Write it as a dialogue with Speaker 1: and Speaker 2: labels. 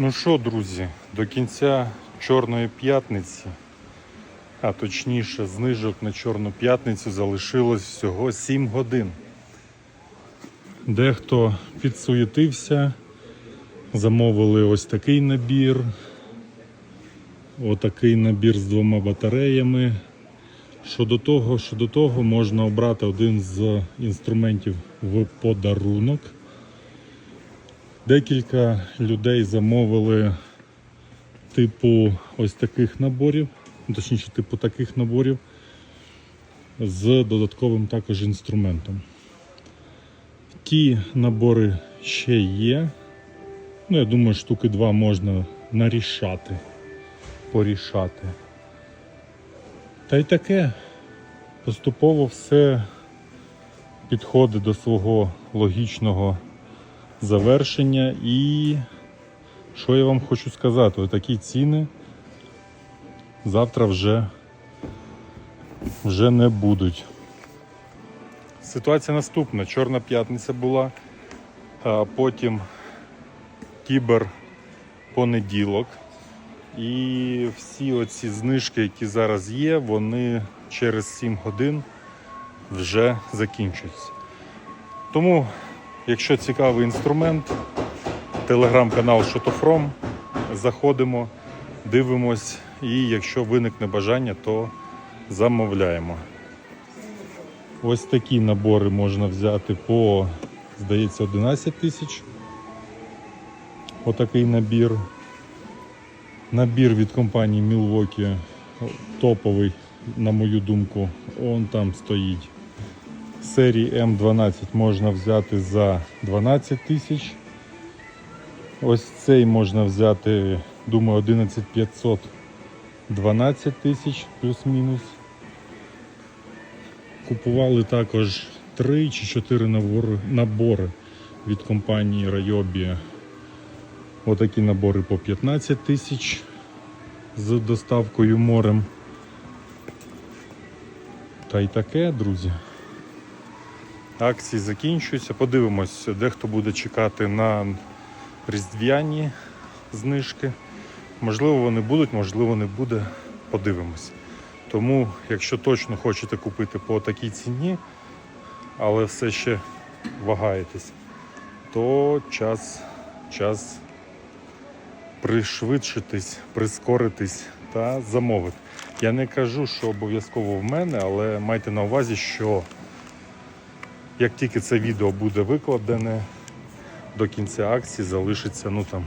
Speaker 1: Ну що, друзі, до кінця Чорної п'ятниці, а точніше, знижок на Чорну п'ятницю залишилось всього 7 годин. Дехто підсуєтився, замовили ось такий набір, отакий набір з двома батареями. Щодо того, щодо того, можна обрати один з інструментів в подарунок. Декілька людей замовили типу ось таких наборів, ну, точніше, типу таких наборів з додатковим також інструментом. Ті набори ще є. Ну, я думаю, штуки два можна нарішати, порішати. Та й таке. Поступово все підходить до свого логічного завершення. І що я вам хочу сказати? Отакі ціни завтра вже, вже не будуть. Ситуація наступна. Чорна п'ятниця була, а потім кібер понеділок. І всі оці знижки, які зараз є, вони через 7 годин вже закінчуються. Тому, якщо цікавий інструмент, телеграм-канал Шотофром, заходимо, дивимось, і якщо виникне бажання, то замовляємо. Ось такі набори можна взяти по, здається, 11 тисяч. Отакий набір. Набір від компанії Milwaukee топовий, на мою думку, он там стоїть. Серії М12 можна взяти за 12 тисяч. Ось цей можна взяти, думаю, 11500 12 тисяч плюс-мінус. Купували також 3 чи 4 набори, від компанії Ryobi. Отакі набори по 15 тисяч з доставкою морем. Та й таке, друзі. Акції закінчуються. Подивимось, дехто буде чекати на різдвяні знижки. Можливо, вони будуть, можливо, не буде. Подивимось. Тому, якщо точно хочете купити по такій ціні, але все ще вагаєтесь, то час, час пришвидшитись, прискоритись та замовити. Я не кажу, що обов'язково в мене, але майте на увазі, що як тільки це відео буде викладене, до кінця акції залишиться ну там